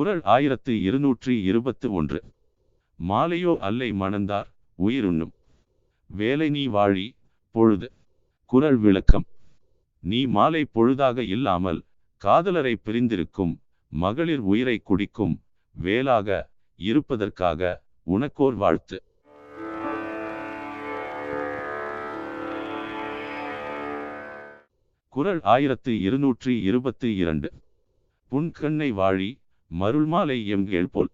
குரல் ஆயிரத்து இருநூற்றி இருபத்து ஒன்று. மாலையோ அல்லை மணந்தார் உயிருண்ணும். வேலை நீ வாழி பொழுது. குரல் விளக்கம். நீ மாலை பொழுதாக இல்லாமல் காதலரை பிரிந்திருக்கும் மகளிர் உயிரை குடிக்கும் வேலாக இருப்பதற்காக உனக்கோர் வாழ்த்து. குரல் ஆயிரத்து இருநூற்றி இருபத்தி இரண்டு. புன்கண்ணை வாழி மருள்மாலை எங்கேள் போல்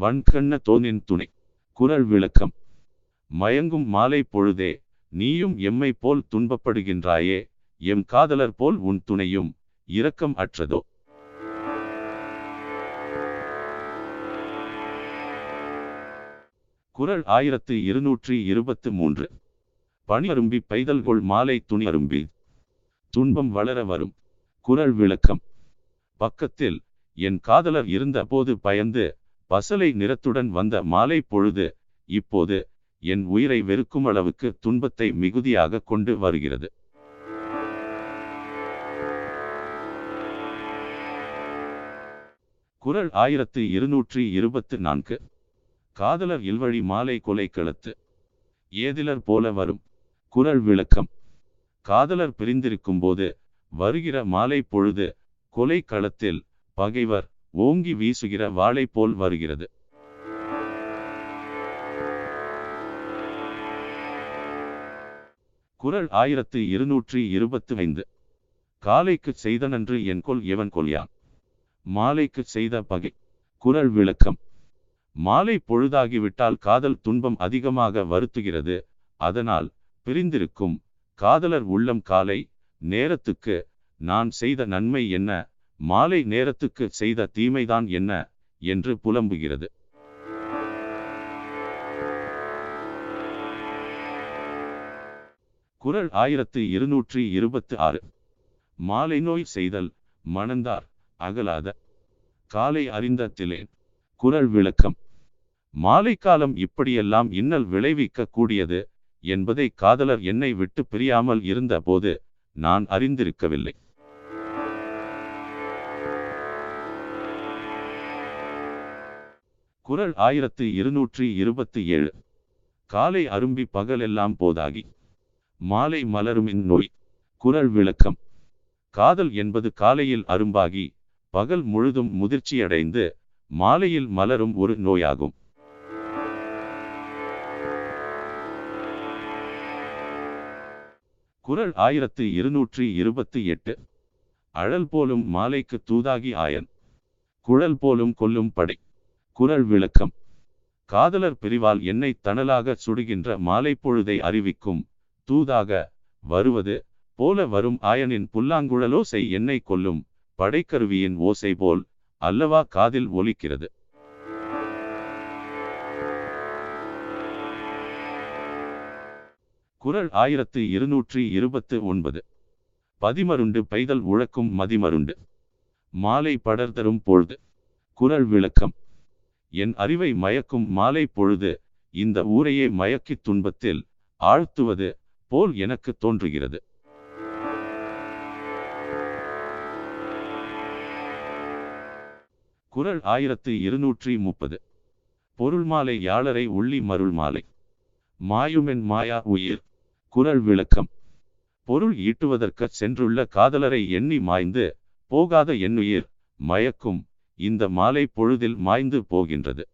வன்கண்ண தோனின் துணை. குரல் விளக்கம். மயங்கும் மாலை பொழுதே நீயும் எம்மை போல் துன்பப்படுகின்றாயே எம் காதலர் போல் உன் துணையும் இரக்கம் அற்றதோ? குரல் ஆயிரத்து இருநூற்றி இருபத்து மூன்று. பணியரும்பி பைதல்கொள் மாலை துணி அரும்பி துன்பம் வளர வரும். குரல் விளக்கம். பக்கத்தில் என் காதலர் இருந்த போது பயந்து பசலை நிறத்துடன் வந்த மாலை பொழுது இப்போது என் உயிரை வெறுக்கும் அளவுக்கு துன்பத்தை மிகுதியாக கொண்டு வருகிறது. குறள் ஆயிரத்து இருநூற்றி இருபத்து நான்கு. காதலர் இல்வழி மாலை கொலை களத்து ஏதிலர் போல வரும். குரல் விளக்கம். காதலர் பிரிந்திருக்கும் போது வருகிற மாலை பொழுது கொலை களத்தில் பகைவர் ஓங்கி வீசுகிற வாளை போல் வருகிறது. குறள் ஆயிரத்து இருநூற்றி இருபத்து ஐந்து காலைக்கு செய்த நன்று என் கொல் எவன் கொல்யான்? மாலைக்கு செய்த பகை. குரல் விளக்கம். மாலை பொழுதாகிவிட்டால் காதல் துன்பம் அதிகமாக வருத்துகிறது. அதனால் பிரிந்திருக்கும் காதலர் உள்ளம் காலை நேரத்துக்கு நான் செய்த நன்மை என்ன? மாலை நேரத்துக்கு செய்த தீமைதான் என்ன என்று புலம்புகிறது. குறள் ஆயிரத்து இருநூற்றி இருபத்து ஆறு மாலை நோய் செய்தல் மணந்தார் அகலாத. காலை அறிந்த திலேன் குரல் விளக்கம். மாலை காலம் இப்படியெல்லாம் இன்னல் விளைவிக்க கூடியது என்பதை காதலர் என்னை விட்டு பிரியாமல் இருந்த போது நான் அறிந்திருக்கவில்லை. குரல் ஆயிரத்து இருநூற்றி இருபத்தி ஏழு. காலை அரும்பி பகலெல்லாம் போதாகி. மாலை மலருமின் நோய் குரல் விளக்கம். காதல் என்பது காலையில் அரும்பாகி பகல் முழுதும் முதிர்ச்சியடைந்து மாலையில் மலரும் ஒரு நோயாகும். குரல் ஆயிரத்து இருநூற்றி இருபத்தி எட்டு. அழல் போலும் மாலைக்கு தூதாகி ஆயன். குழல் போலும் கொல்லும் படை. குரல் விளக்கம். காதலர் பிரிவால் என்னை தணலாக சுடுகின்ற மாலை பொழுதை அறிவிக்கும். தூதாக வருவது போல வரும் ஆயனின் புல்லாங்குழலோசை என்னை கொல்லும். படைக்கருவியின் ஓசை போல் அல்லவா காதில் ஒலிக்கிறது. குறள் ஆயிரத்து இருநூற்றி இருபத்து ஒன்பது. பதிமருண்டு பைதல் உழக்கும் மதிமருண்டு. மாலை படர்தரும் பொழுது. குரல் விளக்கம். என் அறிவை மயக்கும் மாலை பொழுது இந்த ஊரையே மயக்கித் துன்பத்தில் ஆழ்த்துவது போல் எனக்கு தோன்றுகிறது. குறள் ஆயிரத்து இருநூற்றி முப்பது. பொருள் மாலை யாழரை உள்ளி மருள் மாலை. மாயுமென் மாயா உயிர். குரல் விளக்கம். பொருள் ஈட்டுவதற்கு சென்றுள்ள காதலரை எண்ணி மாய்ந்து போகாத என்னுயிர் மயக்கும் இந்த மாலை பொழுதில் மாய்ந்து போகின்றது.